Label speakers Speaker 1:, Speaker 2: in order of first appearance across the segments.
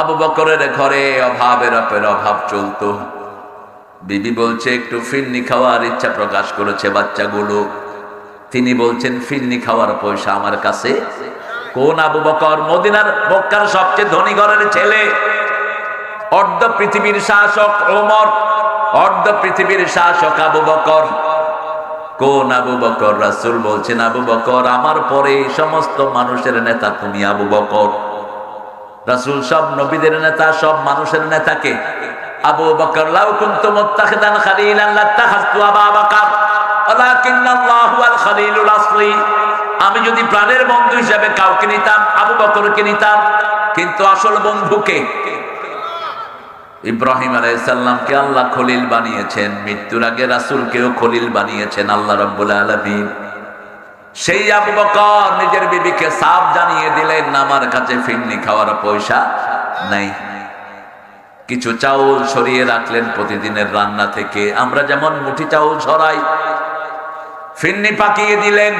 Speaker 1: আবু বকরের ঘরে অভাবের অপের অভাব চলতো। বিবি বলছে, একটু ফিরনি খাওয়ার ইচ্ছা প্রকাশ করেছে বাচ্চাগুলো। তিনি বলছেন, ফিরনি খাওয়ার পয়সা আমার কাছে? কোন আবু বকর? মদিনার মক্কার সবচেয়ে ধনী ঘরের ছেলে। অর্ধ পৃথিবীর শাসক ওমর, অর্ধ পৃথিবীর শাসক আবু বকর। কোন আবু বকর? রাসুল বলছেন, আবু বকর, আমার পরে সমস্ত মানুষের নেতা তুমি আবু বকর। রাসূল সব নবীদের নেতা, সব মানুষের নেতাকে, আবু বকর, লাউ কুনতু মুত্তাখিদান খালিলান, লাত্তাখাযতু আবা বকর ওয়ালাকিন্নাল্লাহু আল খালিলুল আসলি। আমি যদি প্রাণের বন্ধু হিসেবে কাউকে নিতাম, আবু বকরকে নিতাম, কিন্তু আসল বন্ধুকে ইব্রাহিম আলাইসাল্লামকে আল্লাহ খলিল বানিয়েছেন, মৃত্যুর আগে রাসূলকেও খলিল বানিয়েছেন, আল্লাহ রাব্বুল আলামিন। সেই আবু বকর নিজের বিবিকে সাফ জানিয়ে দিলেন, আমার কাছে ফিরনি খাওয়ার পয়সা নাই। কিছু চাউল সরিয়ে রাখলেন প্রতিদিনের রান্না থেকে। আমরা যেমন মুঠি চাউল সরাই ফিরনি পাকিয়ে দিলেন।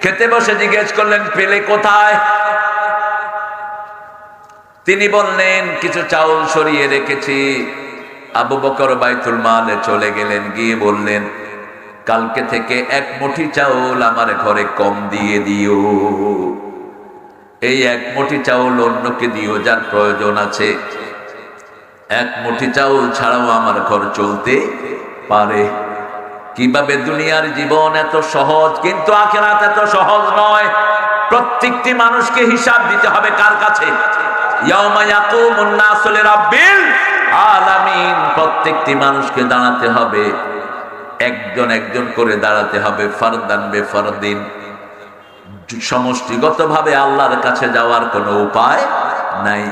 Speaker 1: খেতে বসে জিজ্ঞেস করলেন, পেলে কোথায়? তিনি বললেন, কিছু চাউল সরিয়ে রেখেছি। আবু বকর বাইতুল মালে চলে গেলেন, গিয়ে বললেন কালকে থেকে এক মুঠি চাউল আমার ঘরে কম দিয়ে দিও। এই এক মুঠি চাউল অন্যকে দিও, যার প্রয়োজন আছে। এক মুঠি চাউল ছাড়াও আমার ঘর চলতে পারে। কীভাবে দুনিয়ার জীবন এত সহজ, কিন্তু আখেরাত এত সহজ নয়। প্রত্যেকটি মানুষকে হিসাব দিতে হবে কার কাছে? প্রত্যেকটি মানুষকে দাঁড়াতে হবে একজন একজন করে দাঁড়াতে হবে, ফরদান বে সমষ্টিগত সমষ্টিগতভাবে আল্লাহর কাছে যাওয়ার কোনো উপায় নাই।